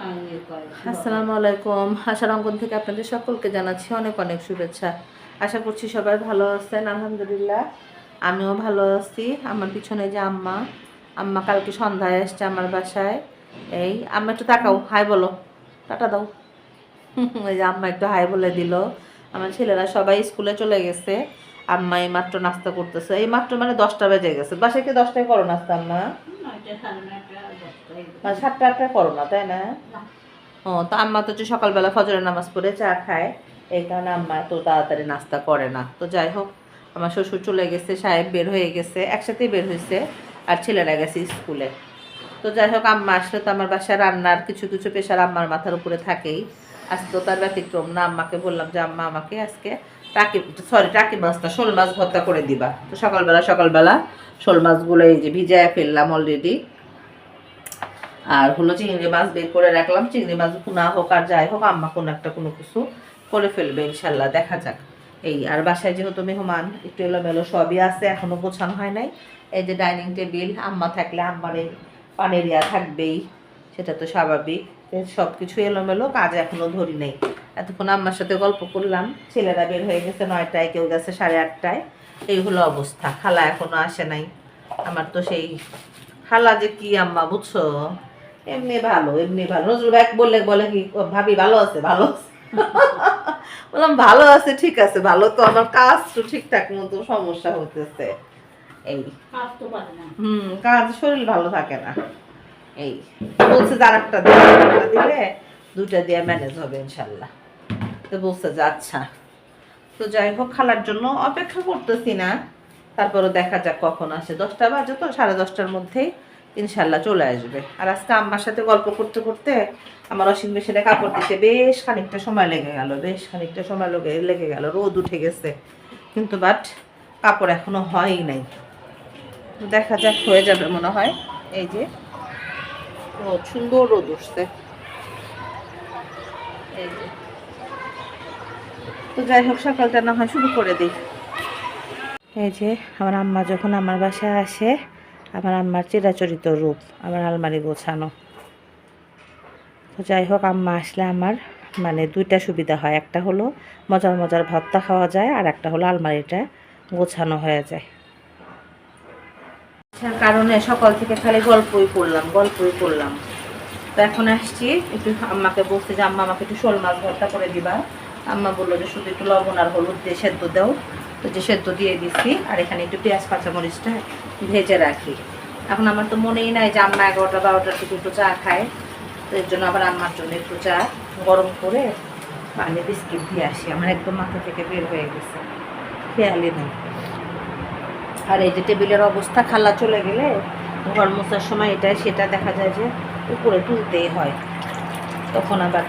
আসসালামু আলাইকুম। আশার অঙ্কন থেকে আপনাদের সকলকে জানাচ্ছি অনেক অনেক শুভেচ্ছা। আশা করছি সবাই ভালো আছেন, আলহামদুলিল্লাহ। আমিও ভালো আছি। আমার পিছনে যে আম্মা আম্মা কালকে সন্ধ্যায় আসছে আমার বাসায়। এই, আম্মা একটু তাকাও, হাই বলো। টাটা দাও। এই যে আম্মা একটু হাই বলে দিল। আমার ছেলেরা সবাই স্কুলে চলে গেছে। আম্মা এই মাত্র নাস্তা করতেছে। এই মাত্র মানে দশটা বেজে গেছে। বাসায় কি দশটায় করো নাস্তা, আম্মা? সাতটা আটটায় করো না তাই না? ও তো আম্মা তো সকালবেলা ফজরের নামাজ পড়ে চা খায়। এই কারণে আম্মা তো তাড়াতাড়ি নাস্তা করে না। তো যাই হোক আমার শ্বশুর চলে গেছে সাহেব বের হয়ে গেছে একসাথেই বের হয়েছে আর ছেলেরা গেছে স্কুলে। তো যাই হোক আম্মা আসলে তো আমার বাসায় রান্নার কিছু কিছু পেশার আম্মার মাথার উপরে থাকেই। আজ তো তার ব্যতিক্রম। না, আম্মাকে বললাম যে, আম্মা, আমাকে আজকে টাকি সরি টাকি মাছটা, শোল মাছ ভর্তা করে দিবা। তো সকালবেলা সকালবেলা শোল মাছগুলো এই যে ভিজায় ফেললাম অলরেডি আর হলো চিংড়ি মাছ বের করে রাখলাম। চিংড়ি মাছ না হোক আর যাই হোক, আম্মা কোনো একটা কোনো কিছু করে ফেলবে ইনশাল্লাহ দেখা যাক। এই, আর বাসায় যেহেতু মেহমান, একটু এলোমেলো সবই আছে, এখনও গোছানো হয় নাই। এই যে ডাইনিং টেবিল, আম্মা থাকলে আম্মার পানের ইয়া থাকবেই, সেটা তো স্বাভাবিক। সব কিছু এলোমেলো কাজ এখনও ধরি নেই। এতক্ষণ আম্মার সাথে গল্প করলাম ছেলেরা বের হয়ে গেছে নয়টায় কেউ গেছে সাড়ে আটটায়। এই হলো অবস্থা খালা এখনও আসে নাই। আমার তো সেই খালা যে কি আম্মা বুঝছ? এমনি ভালো এমনি ভালো। নজরুল ভাই বললে বলে কি ভাবি ভালো আছে ভালো আছে? বললাম ভালো আছে ঠিক আছে ভালো তো আমার কাজ তো ঠিকঠাক মতো সমস্যা হতেছে এই। কাজ তো হুম কাজ শরীর ভালো থাকে না। এই, বলছে যে আরেকটা দিলে দুইটা দিয়ে ম্যানেজ হবে ইনশাল্লাহ। তো বলছে যে আচ্ছা। তো যাই হোক, খালার জন্য অপেক্ষা করতেছি না। তারপরে দেখা যাক কখন আসে। দশটা বাজে তো, সাড়ে দশটার মধ্যেই ইনশাল্লাহ চলে আসবে। আর আজকে আম্মার সাথে গল্প করতে করতে আমার ওয়াশিং মেশিনে কাপড় দিতে বেশ খানিকটা সময় লেগে গেল, বেশ খানিকটা সময় লেগে লেগে গেল, রোদ উঠে গেছে। কিন্তু বাট কাপড় এখনও হয়ই নাই। দেখা যাক হয়ে যাবে মনে হয়। এই যে রোদ সুন্দর রোদ উঠছে। তো যাই হোক, সকালটা না হয় শুরু করে দিই। এই যে, আমার আম্মা যখন আমার বাসায় আসে, আমার আম্মার চিরাচরিত রূপ, আমার আলমারি গোছানো। তো যাই হোক, আম্মা আসলে আমার মানে দুইটা সুবিধা হয়। একটা হলো, মজার মজার ভর্তা খাওয়া যায়, আর একটা হলো আলমারিটা গোছানো হয়ে যায়। কারণে সকাল থেকে খালি গল্পই করলাম গল্পই করলাম তো এখন আসছি, একটু আম্মাকে বলছি যে, আম্মা, আমাকে একটু শোল মাছ ভর্তা করে দিবা। আম্মা বলল যে, শুধু একটু লবণ আর হলুদ দিয়ে সেদ্ধ দাও। তো যে সেদ্ধ দিয়ে দিচ্ছি আর এখানে একটু পেঁয়াজ, কাঁচামরিচটা ভেজে রাখি। এখন আমার তো মনেই নাই যে আম্মা এগারোটা, বারোটার দিকে একটু চা খায়। তো এর জন্য আবার আম্মার জন্য একটু চা গরম করে পানি, বিস্কিট দিয়ে আসি। আমার একদম মাথা থেকে বের হয়ে গেছে। খেয়ালই নেই। আর এই যে টেবিলের অবস্থা খালা চলে গেলে ঘর মোছার সময় এটা সেটা দেখা যায় যে উপরে তুলতেই হয়। তখন আবার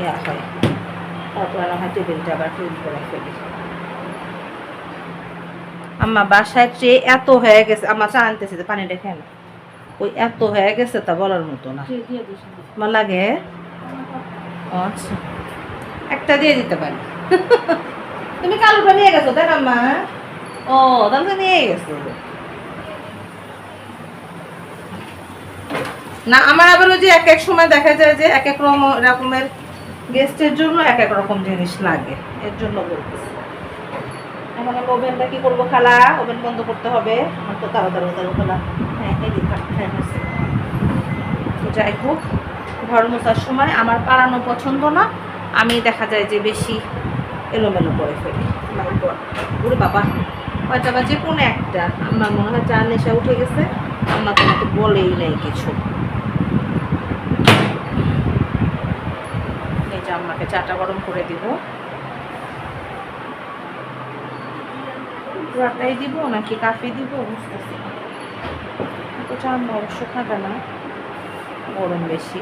ইয়া হয়। তারপর না হয় টেবিলটা আবার ক্লিন করে ফেলি। আম্মা বাসায় ট্রে এত হয়ে গেছে আমার চা আনতেছে যে পানিটা খেয়ে না ওই এত হয়ে গেছে তা বলার মতো না। আমার লাগে? আচ্ছা। একটা দিয়ে দিতে পারি। তুমি কালোটা নিয়ে গেছো না আম্মা। ও তাহলে নিয়ে গেছো না আমার আবার ওই যে এক এক সময় দেখা যায় যে এক এক রকম- রকমের গেস্টের জন্য এক এক রকম জিনিস লাগে এর জন্য বলতেছি এখন আমি ওভেনটা কি করব খালা ওভেন বন্ধ করতে হবে. আমার তো তাড়াতাড়ি তাড়াতাড়ি খালা হ্যাঁ হ্যাঁ যাই হোক ঘর মোছার সময় আমার পাড়ানো পছন্দ না আমি দেখা যায় যে বেশি এলোমেলো করে ফেলি। ওরে বাবা। কয়টা যে কোনো একটা। আমার মনে হয় চা নেশা উঠে গেছে। আম্মা তোমাকে বলেই নেই কিছু। এই যে আম্মাকে চাটা গরম করে দিব। পুরাটাই দিব নাকি কাফি দিব? বুঝতেছি এত চা আম্মা অবশ্য খাবে না। গরম বেশি।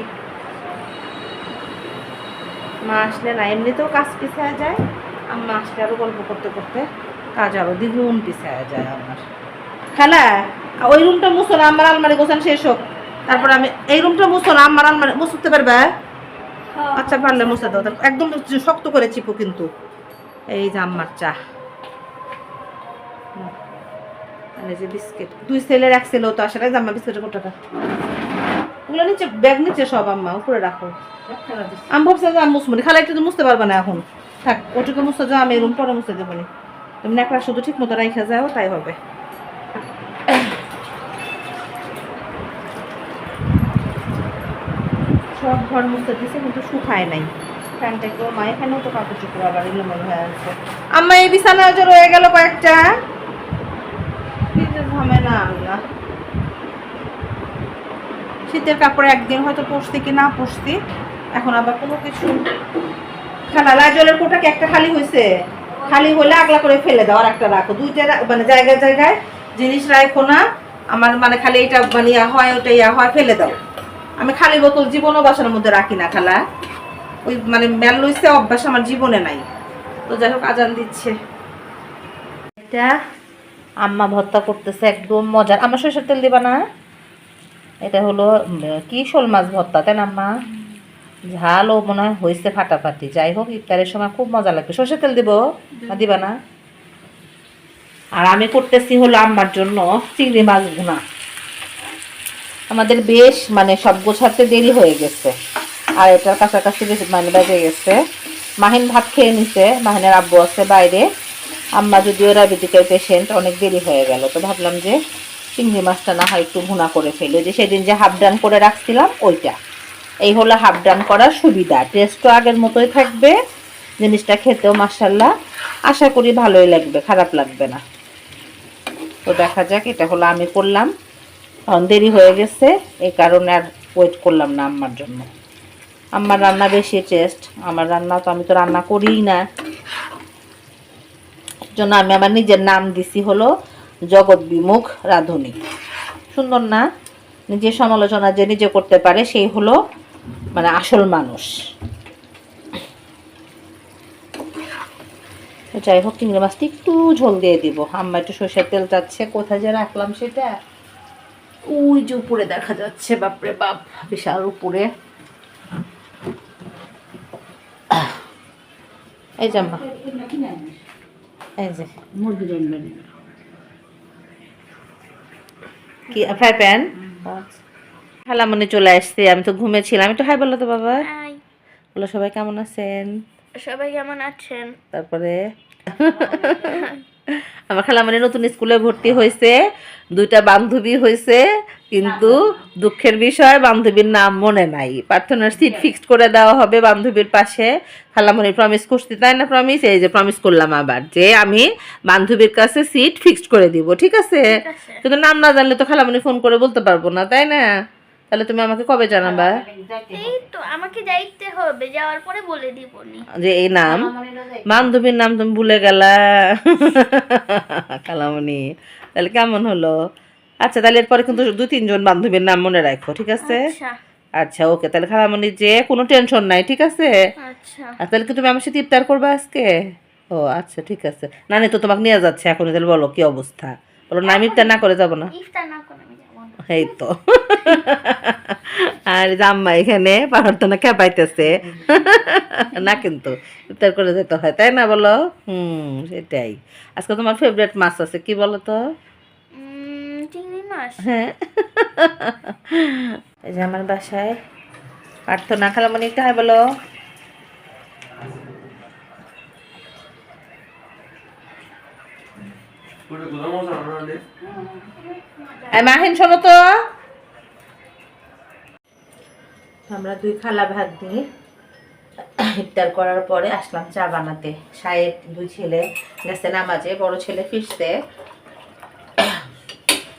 মা আসলে না, এমনিতেও কাজ পিছায় যায়। আম্মা আসলে আরও গল্প করতে করতে কাজ আরও দ্বিগুণ পিছায় যায় আমার। খালা ওই রুমটা না আমার আলমারি গোছান শেষ হোক। তারপর আমি এই রুমটা না আমার আলমারি মুছতে পারবে? আচ্ছা পারলে দাও। একদম শক্ত করে চিপো কিন্তু। এই যে আম্মার চা। এই যে বিস্কিট। দুই সেলের এক সেলও তো আসে জাম্মা বিস্কিটের কোটাটা ওগুলো নিচে ব্যাগ নিচে সব আম্মা উপরে রাখো। আমি ভাবছি যে আমি মুছবো না। খালা একটু তো মুছতে পারবে না এখন। থাক ওটুকু মুছতে যাও আমি রুম পরে মুছতে দেবো না। তুমি একটা শুধু ঠিক মতো রাইখা যাও, তাই হবে। সব ঘর মুছতে দিছে, কিন্তু শুকায় নাই। এখানেও তো কাপড় এই যে রয়ে গেল কয়েকটা। কি শীতের কাপড় একদিন হয়তো পরছি কি না পরছি, এখন আবার কোনো কিছু। খালা লাজলের কোটাকে একটা খালি হয়েছে খালি হলে আগলা করে ফেলে দাও আর একটা রাখো। দুইটা মানে জায়গায় জায়গায় জিনিস রাখো না। আমার মানে খালি এটা মানে ইয়া হয় ওটা ইয়া হয়, ফেলে দাও। আমি খালি বোতল জীবনও বাসার মধ্যে রাখি না খালা। ওই মানে মেল লইছে, অভ্যাস আমার জীবনে নাই। তো যাই হোক, আজান দিচ্ছে। এটা আম্মা ভর্তা করতেছে, একদম মজার। আমার সরষের তেল দিবা না? এটা হলো কি শোল মাছ ভর্তা, তাই না আম্মা? ঝালও মনে হয় হয়েছে ফাটাফাটি। যাই হোক ইফতারের সময় খুব মজা লাগবে। সরষের তেল দিব? না দিবা না? আর আমি করতেছি হলো আম্মার জন্য চিংড়ি মাছ ভুনা। আমাদের বেশ মানে সব গোছাতে দেরি হয়ে গেছে। আর এটার কাছাকাছি বেশি মানে বেজে গেছে। মাহিন ভাত খেয়ে নিছে। মাহিনের আব্বু আছে বাইরে। আম্মা যদিও ডায়াবেটিকের পেশেন্ট অনেক দেরি হয়ে গেল। তো ভাবলাম যে চিংড়ি মাছটা না হয় একটু ভুনা করে ফেলি। যে সেদিন যে হাফ ডান করে রাখছিলাম ওইটা। এই হলো হাফ ডান করার সুবিধা। টেস্টও আগের মতোই থাকবে, জিনিসটা খেতেও মাসাল্লাহ আশা করি ভালোই লাগবে, খারাপ লাগবে না। তো দেখা যাক, এটা হলো আমি করলাম। কারণ দেরি হয়ে গেছে এই কারণে আর ওয়েট করলাম না আম্মার জন্য। আমার রান্না বেশি টেস্ট আমার রান্না তো আমি তো রান্না করিই না। জন্য আমি আমার নিজের নাম দিছি হলো জগৎ বিমুখ রাঁধুনি। সুন্দর না? নিজের সমালোচনা যে নিজে করতে পারে, সেই হলো মানে আসল মানুষ। যাই হোক চিংড়ি মাছটা একটু ঝোল দিয়ে দিব। আম্মা একটু সর্ষের তেল যাচ্ছে কোথায় যে রাখলাম সেটা? ওই যে উপরে দেখা যাচ্ছে বাপরে বাপ বিশাল উপরে। এই যে আম্মা। এই যে। মুরগি কি ফ্রাই প্যান? খালামনি চলে আসছে আমি তো ঘুমেছিলাম। একটু হাই বলো তো বাবা। হাই। বলো সবাই কেমন আছেন? সবাই কেমন আছেন? তারপরে? আমার খালামণি নতুন স্কুলে ভর্তি হয়েছে দুইটা বান্ধবী হয়েছে কিন্তু দুঃখের বিষয় বান্ধবীর নাম মনে নাই। প্রার্থনার সিট ফিক্সড করে দেওয়া হবে বান্ধবীর পাশে। খালামণি প্রমিস করছি তাই না প্রমিস এই যে প্রমিস করলাম আবার যে আমি বান্ধবীর কাছে সিট ফিক্সড করে দিব ঠিক আছে? ঠিক আছে। কিন্তু নাম না জানলে তো খালামণি ফোন করে বলতে পারব না তাই না? তাহলে তুমি আমাকে কবে জানাবা? এই তো আমাকে যাইতে হবে যাওয়ার পরে বলে দিবনি। যে এই নাম বান্ধবীর নাম তুমি ভুলে গেলা। কালামণি তাহলে কেমন হলো? আচ্ছা তাহলে এরপরে কিন্তু দু তিনজন বান্ধবীর নাম মনে রাখো ঠিক আছে? আচ্ছা। আচ্ছা ওকে তাহলে খালামণি যে কোনো টেনশন নাই ঠিক আছে? আচ্ছা। আর তাহলে কি তুমি আমার সাথে ইফতার করবে আজকে? ও আচ্ছা ঠিক আছে। নানি তো তোমাকে নিয়ে যাচ্ছে এখন তাহলে বলো কি অবস্থা? বলো না আমি ইফতার না করে যাব না। ইফতার না না এই তো আর জাম্মা এখানে প্রার্থনা খেপাইতেছে। না কিন্তু ইফতার করে যেতে হয় তাই না বলো? হুম সেটাই। আজকে তোমার ফেভারিট মাছ আছে কি বলো তো? মাছ। হ্যাঁ। এই যে আমার বাসায় প্রার্থনা খালামণি একটু হয় বলো এই মাহিন, শোনো তো। আমরা দুই খালা ভাত নিয়ে ইফতার করার পরে আসলাম চা বানাতে। সাহেব দুই ছেলে গেছে নামাজে, বড় ছেলে ফিরতে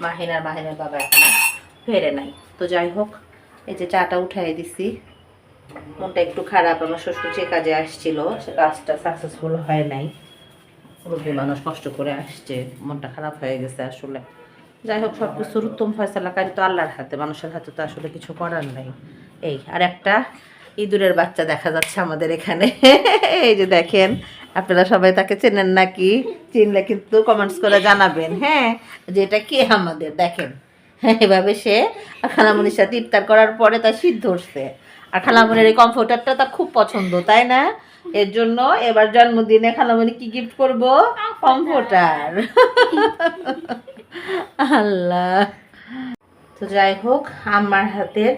মাহিন আর মাহিনের বাবা এখন ফেরে নাই। তো যাই হোক, এই যে চাটা উঠাই দিছি। মনটা একটু খারাপ, আমার শ্বশুর যে কাজে আসছিল, সে কাজটা সাকসেসফুল হয় নাই। রুগী মানুষ কষ্ট করে আসছে, মনটা খারাপ হয়ে গেছে আসলে। যাই হোক সব কিছুর উত্তম ফয়সালাকারী তো আল্লাহর হাতে মানুষের হাতে তো আসলে কিছু করার নাই। এই আর একটা ইঁদুরের বাচ্চা দেখা যাচ্ছে আমাদের এখানে। এই যে দেখেন আপনারা সবাই তাকে চেনেন নাকি? চিনলে কিন্তু কমেন্টস করে জানাবেন হ্যাঁ? যে এটা কে আমাদের? দেখেন হ্যাঁ এভাবে সে খালামনির সাথে ইফতার করার পরে তার শীত ধরছে। আর খালামনির এই কমফোর্টারটা তার খুব পছন্দ তাই না? এর জন্য এবার জন্মদিনে খালামনি কি গিফট করব? কমফোর্টার। আল্লাহ। তো যাই হোক, আমার হাতের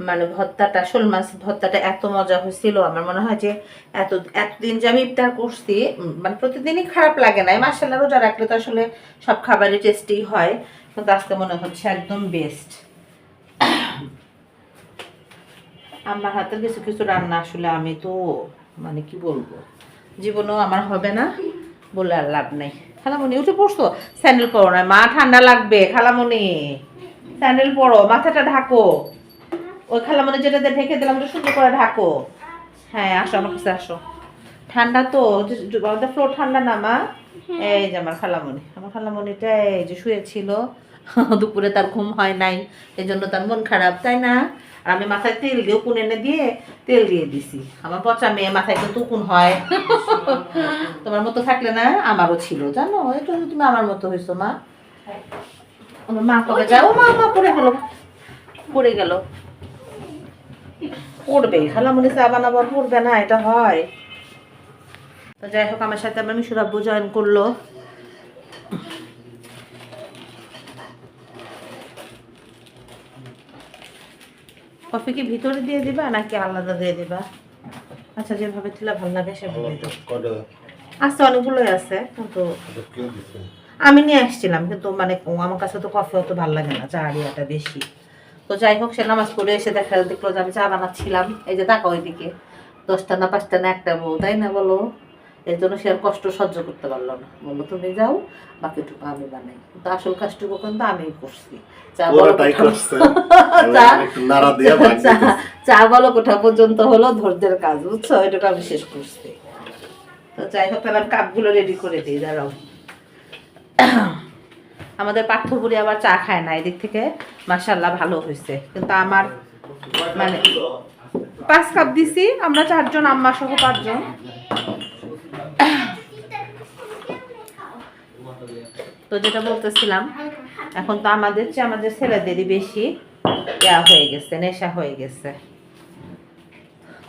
মানে ভত্তাটা, শোল মাছ ভত্তাটা এত মজা হয়েছিল। আমার মনে হয় যে এত, এতদিন যে আমি ইফতার করছি মানে প্রতিদিনই খারাপ লাগে না। মাসাল্লাহ রোজা রাখলে তো আসলে সব খাবারই টেস্টি হয়। কিন্তু আজকে মনে হচ্ছে একদম বেস্ট আমার হাতের কিছু কিছু রান্না আসলে আমি তো মানে কি বলব? জীবনেও আমার হবে না বলে আর লাভ নেই। খালামণি উঠে পড়ছো স্যান্ডেল পরো না মা ঠান্ডা লাগবে খালামণি স্যান্ডেল পরো মাথাটা ঢাকো। ওই খালামণি যেটা দিয়ে ঢেকে দিলাম ওটা সুন্দর করে ঢাকো। হ্যাঁ আসো আমার কাছে আসো। ঠান্ডা তো আমাদের ফ্লোর ঠান্ডা না মা? এই যে আমার খালামণি আমার খালামণিটা এই যে শুয়েছিল। দুপুরে তার ঘুম হয় নাই এই জন্য তার মন খারাপ তাই না? আর আমি মাথায় তেল দিয়ে উকুন এনে দিয়ে তেল দিয়ে দিছি। আমার পচা মেয়ে মাথায় কিন্তু উকুন হয়। তোমার মতো থাকলে না আমারও ছিল জানো? এটা তুমি আমার মতো হয়েছো মা। আমার মা কবে যায় ও মা মা পড়ে গেল। পড়ে গেল। পড়বে খালামুনি চা বানাবার পড়বে না এটা হয়। তো যাই হোক আমার সাথে আমার মিশুর আব্বু জয়েন করল। কফি কি ভিতরে দিয়ে দিবা নাকি আলাদা দিয়ে দিবা? আচ্ছা যেভাবে দিলে ভালো লাগে সেভাবে আচ্ছা অনেকগুলোই আছে কিন্তু দিচ্ছে আমি নিয়ে আসছিলাম কিন্তু মানে আমার কাছে তো কফি অত ভালো লাগে না চা আরিয়াটা বেশি। তো যাই হোক সে নামাজ পড়ে এসে দেখা দেখল যে আমি চা বানাচ্ছিলাম। এই যে তাকাও ওইদিকে দশটা না পাঁচটা না একটা বউ তাই না বলো? এর জন্য সে আর কষ্ট সহ্য করতে পারল না। বলল তুমি যাও বাকিটুকু আমি বানাই। কিন্তু আসল কাজটুকু কিন্তু আমি করছি। চা বলো কোঠা পর্যন্ত হলো ধৈর্যের কাজ বুঝছ? এটুকু আমি শেষ করছি। তো যাই হোক আমি কাপগুলো রেডি করে দিই দাঁড়াও। আমাদের পাঠ্যপুরি আবার চা খায় না এদিক থেকে মাসাল্লাহ ভালো হয়েছে। কিন্তু আমার মানে পাঁচ কাপ দিছি আমরা চারজন আম্মা সহ পাঁচজন। তো যেটা বলতেছিলাম, এখন তো আমাদের চেয়ে আমাদের ছেলেদেরই বেশি ইয়া হয়ে গেছে, নেশা হয়ে গেছে।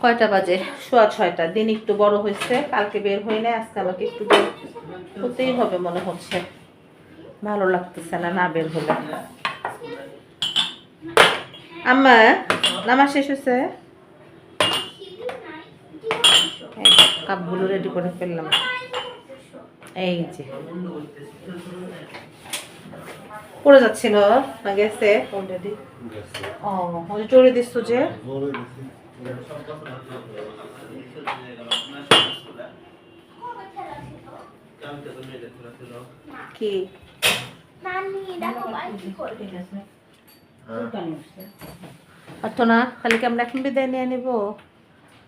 কয়টা বাজে? সোয়া ছয়টা। দিন একটু বড় হয়েছে, কালকে বের হয়ে না আজকে আমাকে একটু বের হতেই হবে মনে হচ্ছে। ভালো লাগতেছে না না বের হলে। আম্মা, নামাজ শেষ হয়েছে? কাপগুলো রেডি করে ফেললাম। এই যে। পড়ে যাচ্ছিল, না গেছে ও জোরে দিচ্ছ যে? কি? পারতো না? তাহলে কি আমরা এখন বিদায় নিয়ে নিব?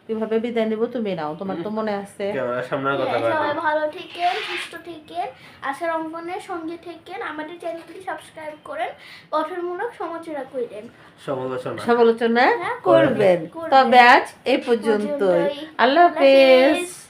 কীভাবে বিদায় নিব তুমি নাও তোমার তো মনে আছে। ক্যামেরার সামনে কথা সবাই ভালো থেকেন সুস্থ থেকেন আশার অঙ্কনের সঙ্গে থেকেন আমাদের চ্যানেলটি সাবস্ক্রাইব করেন গঠনমূলক সমালোচনা করেন। সমালোচনা। সমালোচনা হ্যাঁ, করবেন। তবে আজ এই পর্যন্ত পর্যন্তই। আল্লাহ হাফেজ।